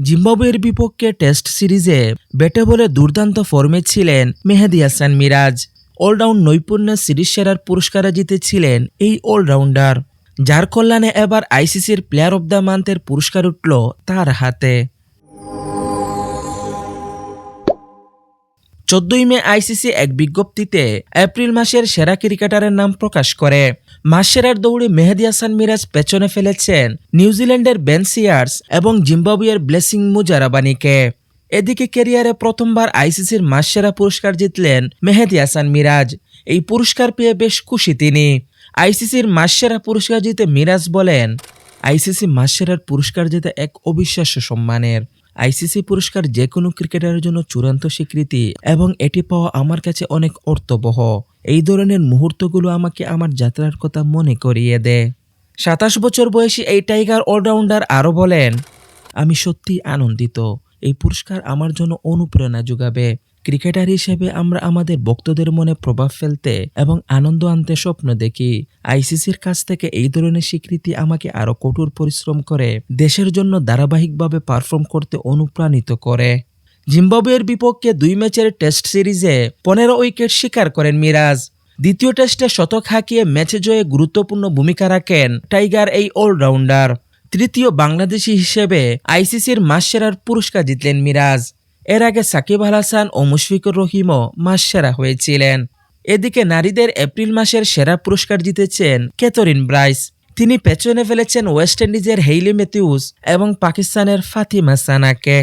জিম্বাবুয়ের বিপক্ষে টেস্ট সিরিজে ব্যাটে বলে দুর্দান্ত ফর্মে ছিলেন মেহেদি হাসান মিরাজ। অলরাউন্ড নৈপুণ্যের সিরিজ সেরার পুরস্কারে জিতেছিলেন এই অলরাউন্ডার। যার কল্যাণে এবার আইসিসির প্লেয়ার অব দ্য মান্থের পুরস্কার উঠল তার হাতে। চোদ্দই মে আইসিসি এক বিজ্ঞপ্তিতে এপ্রিল মাসের সেরা ক্রিকেটারের নাম প্রকাশ করে। মাস সেরার দৌড়ে মেহেদি হাসান মিরাজ পেছনে ফেলেছেন নিউজিল্যান্ডের বেনসিয়ার্স এবং জিম্বাবুয়ের ব্লেসিং মুজারাবানিকে। এদিকে ক্যারিয়ারে প্রথমবার আইসিসির মাস সেরা পুরস্কার জিতলেন মেহেদি হাসান মিরাজ। এই পুরস্কার পেয়ে বেশ খুশি তিনি। আইসিসির মাসেরা পুরস্কার জিতে মিরাজ বলেন, আইসিসি মাস সেরার পুরস্কার জিতে এক অবিশ্বাস্য সম্মানের। আইসিসি পুরস্কার যে কোনো ক্রিকেটারের জন্য চূড়ান্ত স্বীকৃতি এবং এটি পাওয়া আমার কাছে অনেক অর্থবহ। এই ধরনের মুহূর্তগুলো আমাকে আমার যাত্রার কথা মনে করিয়ে দেয় সাতাশ বছর বয়সী এই টাইগার অলরাউন্ডার আরও বলেন, আমি সত্যিই আনন্দিত। এই পুরস্কার আমার জন্য অনুপ্রেরণা যোগাবে। ক্রিকেটার হিসেবে আমরা আমাদের ভক্তদের মনে প্রভাব ফেলতে এবং আনন্দ আনতে স্বপ্ন দেখি। আইসিসির কাছ থেকে এই ধরনের স্বীকৃতি আমাকে আরও কঠোর পরিশ্রম করে, দেশের জন্য ধারাবাহিকভাবে পারফর্ম করতে অনুপ্রাণিত করে। জিম্বাবুয়ের বিপক্ষে দুই ম্যাচের টেস্ট সিরিজে পনেরো উইকেট শিকার করেন মিরাজ। দ্বিতীয় টেস্টে শতক হাঁকিয়ে ম্যাচে জয়ে গুরুত্বপূর্ণ ভূমিকা রাখেন টাইগার এই অলরাউন্ডার। তৃতীয় বাংলাদেশি হিসেবে আইসিসির মাস সেরার পুরস্কার জিতলেন মিরাজ। এর আগে সাকিব আল হাসান ও মুশফিকুর রহিমও মাস সেরা হয়েছিলেন। এদিকে নারীদের এপ্রিল মাসের সেরা পুরস্কার জিতেছেন ক্যাথরিন ব্রাইস। তিনি পেছনে ফেলেছেন ওয়েস্ট ইন্ডিজের হেইলি ম্যাথিউস এবং পাকিস্তানের ফাতিমা সানাকে।